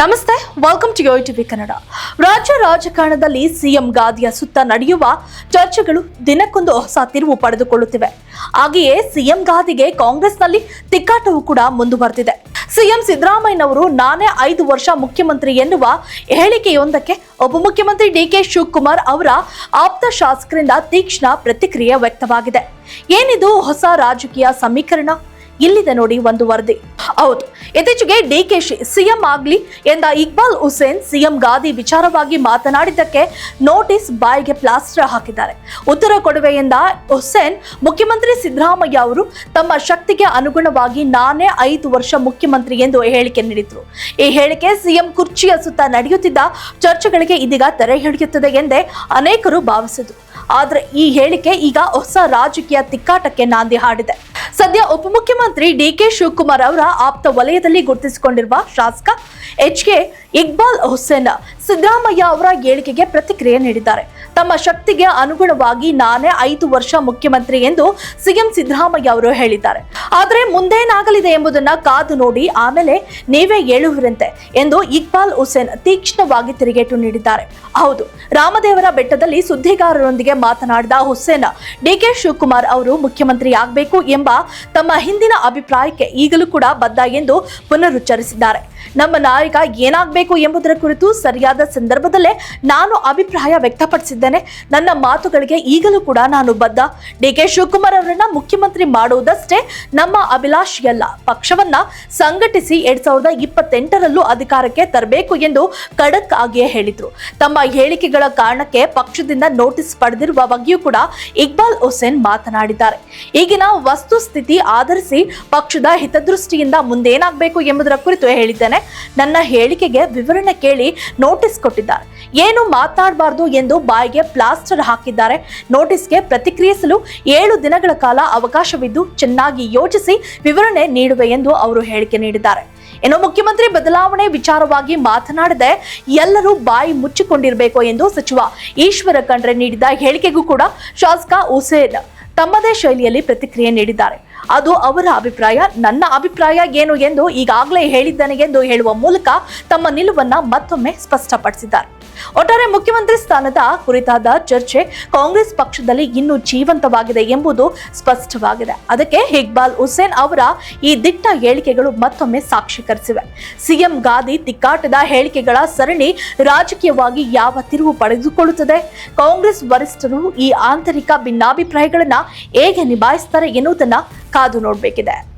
ನಮಸ್ತೆ welcome to Yo TV Kannada ರಾಜ್ಯ ರಾಜಕಾರಣದಲ್ಲಿ ಸಿಎಂ ಗಾದಿಯ ಸುತ್ತ ನಡೆಯುವ ಚರ್ಚೆಗಳು ದಿನಕ್ಕೊಂದು ಹೊಸ ತಿರುವು ಪಡೆದುಕೊಳ್ಳುತ್ತಿವೆ. ಹಾಗೆಯೇ ಸಿಎಂ ಗಾದಿಗೆ ಕಾಂಗ್ರೆಸ್ನಲ್ಲಿ ತಿಕ್ಕಾಟವು ಕೂಡ ಮುಂದುವರೆದಿದೆ ಸಿಎಂ ಸಿದ್ದರಾಮಯ್ಯನವರು ನಾನೇ ಐದು ವರ್ಷ ಮುಖ್ಯಮಂತ್ರಿ ಎನ್ನುವ ಹೇಳಿಕೆಯೊಂದಕ್ಕೆ ಉಪಮುಖ್ಯಮಂತ್ರಿ ಡಿ ಕೆ ಶಿವಕುಮಾರ್ ಅವರ ಆಪ್ತ ಶಾಸಕರಿಂದ ತೀಕ್ಷ್ಣ ಪ್ರತಿಕ್ರಿಯೆ ವ್ಯಕ್ತವಾಗಿದೆ. ಏನಿದು ಹೊಸ ರಾಜಕೀಯ ಸಮೀಕರಣ? ಇಲ್ಲಿದೆ ನೋಡಿ ಒಂದು ವರದಿ. ಹೌದು, ಇತ್ತೀಚೆಗೆ ಡಿಕೆಶಿ ಸಿಎಂ ಆಗ್ಲಿ ಎಂದ ಇಕ್ಬಾಲ್ ಹುಸೇನ್ ಸಿಎಂ ಗಾದಿ ವಿಚಾರವಾಗಿ ಮಾತನಾಡಿದ್ದಕ್ಕೆ ನೋಟಿಸ್ ಬಾಯಿಗೆ ಪ್ಲಾಸ್ಟರ್ ಹಾಕಿದ್ದಾರೆ. ಉತ್ತರ ಕೊಡುವೆ ಎಂದ ಹುಸೇನ್, ಮುಖ್ಯಮಂತ್ರಿ ಸಿದ್ದರಾಮಯ್ಯ ಅವರು ತಮ್ಮ ಶಕ್ತಿಗೆ ಅನುಗುಣವಾಗಿ ನಾನೇ ಐದು ವರ್ಷ ಮುಖ್ಯಮಂತ್ರಿ ಎಂದು ಹೇಳಿಕೆ ನೀಡಿದ್ರು. ಈ ಹೇಳಿಕೆ ಸಿಎಂ ಕುರ್ಚಿಯ ಸುತ್ತ ನಡೆಯುತ್ತಿದ್ದ ಚರ್ಚೆಗಳಿಗೆ ಇದೀಗ ತೆರೆ ಹಿಡಿಯುತ್ತದೆ ಎಂದೇ ಅನೇಕರು ಭಾವಿಸಿದ್ರು. ಆದರೆ ಈ ಹೇಳಿಕೆ ಈಗ ಹೊಸ ರಾಜಕೀಯ ತಿಕ್ಕಾಟಕ್ಕೆ ನಾಂದಿ ಹಾಡಿದೆ. ಸದ್ಯ ಉಪಮುಖ್ಯಮಂತ್ರಿ ಡಿಕೆ ಶಿವಕುಮಾರ್ ಅವರ ಆಪ್ತ ವಲಯದಲ್ಲಿ ಗುರುತಿಸಿಕೊಂಡಿರುವ ಶಾಸಕ ಎಚ್ ಕೆ ಇಕ್ಬಾಲ್ ಹುಸೇನ್ ಸಿದ್ದರಾಮಯ್ಯ ಅವರ ಹೇಳಿಕೆಗೆ ಪ್ರತಿಕ್ರಿಯೆ ನೀಡಿದ್ದಾರೆ. ತಮ್ಮ ಶಕ್ತಿಗೆ ಅನುಗುಣವಾಗಿ ನಾನೇ ಐದು ವರ್ಷ ಮುಖ್ಯಮಂತ್ರಿ ಎಂದು ಸಿಎಂ ಸಿದ್ದರಾಮಯ್ಯ ಅವರು ಹೇಳಿದ್ದಾರೆ. ಆದರೆ ಮುಂದೇನಾಗಲಿದೆ ಎಂಬುದನ್ನ ಕಾದು ನೋಡಿ ಆಮೇಲೆ ನೀವೇ ಹೇಳುವಿರಂತೆ ಎಂದು ಇಕ್ಬಾಲ್ ಹುಸೇನ್ ತೀಕ್ಷ್ಣವಾಗಿ ತಿರುಗೇಟು ನೀಡಿದ್ದಾರೆ. ಹೌದು, ರಾಮದೇವರ ಬೆಟ್ಟದಲ್ಲಿ ಸುದ್ದಿಗಾರರೊಂದಿಗೆ ಮಾತನಾಡಿದ ಹುಸೇನ್, ಡಿಕೆ ಶಿವಕುಮಾರ್ ಅವರು ಮುಖ್ಯಮಂತ್ರಿ ಆಗಬೇಕು ಎಂಬ ತಮ್ಮ ಹಿಂದಿನ ಅಭಿಪ್ರಾಯಕ್ಕೆ ಈಗಲೂ ಕೂಡ ಬದ್ಧ ಎಂದು ಪುನರುಚ್ಚರಿಸಿದ್ದಾರೆ. ನಮ್ಮ ನಾಯಕ ಏನಾಗಬೇಕು ಎಂಬುದರ ಕುರಿತು ಸರಿಯಾದ ಸಂದರ್ಭದಲ್ಲೇ ನಾನು ಅಭಿಪ್ರಾಯ ವ್ಯಕ್ತಪಡಿಸಿದ್ದೇನೆ. ನನ್ನ ಮಾತುಗಳಿಗೆ ಈಗಲೂ ಕೂಡ ನಾನು ಬದ್ಧ. ಡಿಕೆ ಶಿವಕುಮಾರ್ ಅವರನ್ನ ಮುಖ್ಯಮಂತ್ರಿ ಮಾಡುವುದಷ್ಟೇ ನಮ್ಮ ಅಭಿಲಾಷೆಯಲ್ಲ. ಪಕ್ಷವನ್ನ ಸಂಘಟಿಸಿ ಎರಡ್ ಸಾವಿರದ ಇಪ್ಪತ್ತೆಂಟರಲ್ಲೂ ಅಧಿಕಾರಕ್ಕೆ ತರಬೇಕು ಎಂದು ಖಡಕ್ ಆಗಿಯೇ ಹೇಳಿದ್ರು. ತಮ್ಮ ಹೇಳಿಕೆಗಳ ಕಾರಣಕ್ಕೆ ಪಕ್ಷದಿಂದ ನೋಟಿಸ್ ಪಡೆದಿರುವ ಬಗ್ಗೆಯೂ ಕೂಡ ಇಕ್ಬಾಲ್ ಹುಸೇನ್ ಮಾತನಾಡಿದ್ದಾರೆ. ಈಗಿನ ವಸ್ತುಸ್ಥಿತಿ ಆಧರಿಸಿ ಪಕ್ಷದ ಹಿತದೃಷ್ಟಿಯಿಂದ ಮುಂದೇನಾಗಬೇಕು ಎಂಬುದರ ಕುರಿತು ಹೇಳಿದ್ದೇನೆ. ನನ್ನ ಹೇಳಿಕೆಗೆ ವಿವರಣೆ ಕೇಳಿ ನೋಟಿಸ್ ಕೊಟ್ಟಿದ್ದಾರೆ. ಏನು ಮಾತನಾಡಬಾರದು ಎಂದು ಬಾಯಿಗೆ ಪ್ಲಾಸ್ಟರ್ ಹಾಕಿದ್ದಾರೆ. ನೋಟಿಸ್ಗೆ ಪ್ರತಿಕ್ರಿಯಿಸಲು ಏಳು ದಿನಗಳ ಕಾಲ ಅವಕಾಶವಿದ್ದು ಚೆನ್ನಾಗಿ ಯೋಚಿಸಿ ವಿವರಣೆ ನೀಡುವೆ ಎಂದು ಅವರು ಹೇಳಿಕೆ ನೀಡಿದ್ದಾರೆ. ಇನ್ನು ಮುಖ್ಯಮಂತ್ರಿ ಬದಲಾವಣೆ ವಿಚಾರವಾಗಿ ಮಾತನಾಡದೆ ಎಲ್ಲರೂ ಬಾಯಿ ಮುಚ್ಚಿಕೊಂಡಿರಬೇಕು ಎಂದು ಸಚಿವ ಈಶ್ವರ ಖಂಡ್ರೆ ನೀಡಿದ ಹೇಳಿಕೆಗೂ ಕೂಡ ಶಾಸಕ ಹುಸೇನ್ ತಮ್ಮದೇ ಶೈಲಿಯಲ್ಲಿ ಪ್ರತಿಕ್ರಿಯೆ ನೀಡಿದ್ದಾರೆ. ಅದು ಅವರ ಅಭಿಪ್ರಾಯ, ನನ್ನ ಅಭಿಪ್ರಾಯ ಏನು ಎಂದು ಈಗಾಗಲೇ ಹೇಳಿದ್ದೇನೆ ಎಂದು ಹೇಳುವ ಮೂಲಕ ತಮ್ಮ ನಿಲುವನ್ನ ಮತ್ತೊಮ್ಮೆ ಸ್ಪಷ್ಟಪಡಿಸಿದ್ದಾರೆ. ಒಟ್ಟಾರೆ ಮುಖ್ಯಮಂತ್ರಿ ಸ್ಥಾನದ ಕುರಿತಾದ ಚರ್ಚೆ ಕಾಂಗ್ರೆಸ್ ಪಕ್ಷದಲ್ಲಿ ಇನ್ನೂ ಜೀವಂತವಾಗಿದೆ ಎಂಬುದು ಸ್ಪಷ್ಟವಾಗಿದೆ. ಅದಕ್ಕೆ ಇಕ್ಬಾಲ್ ಹುಸೇನ್ ಅವರ ಈ ದಿಟ್ಟ ಹೇಳಿಕೆಗಳು ಮತ್ತೊಮ್ಮೆ ಸಾಕ್ಷೀಕರಿಸಿವೆ. ಸಿಎಂ ಗಾದಿ ತಿಕ್ಕಾಟದ ಹೇಳಿಕೆಗಳ ಸರಣಿ ರಾಜಕೀಯವಾಗಿ ಯಾವ ತಿರುವು ಪಡೆದುಕೊಳ್ಳುತ್ತದೆ? ಕಾಂಗ್ರೆಸ್ ವರಿಷ್ಠರು ಈ ಆಂತರಿಕ ಭಿನ್ನಾಭಿಪ್ರಾಯಗಳನ್ನ ಹೇಗೆ ನಿಭಾಯಿಸ್ತಾರೆ ಎನ್ನುವುದನ್ನ ಕಾದು ನೋಡಬೇಕಿದೆ.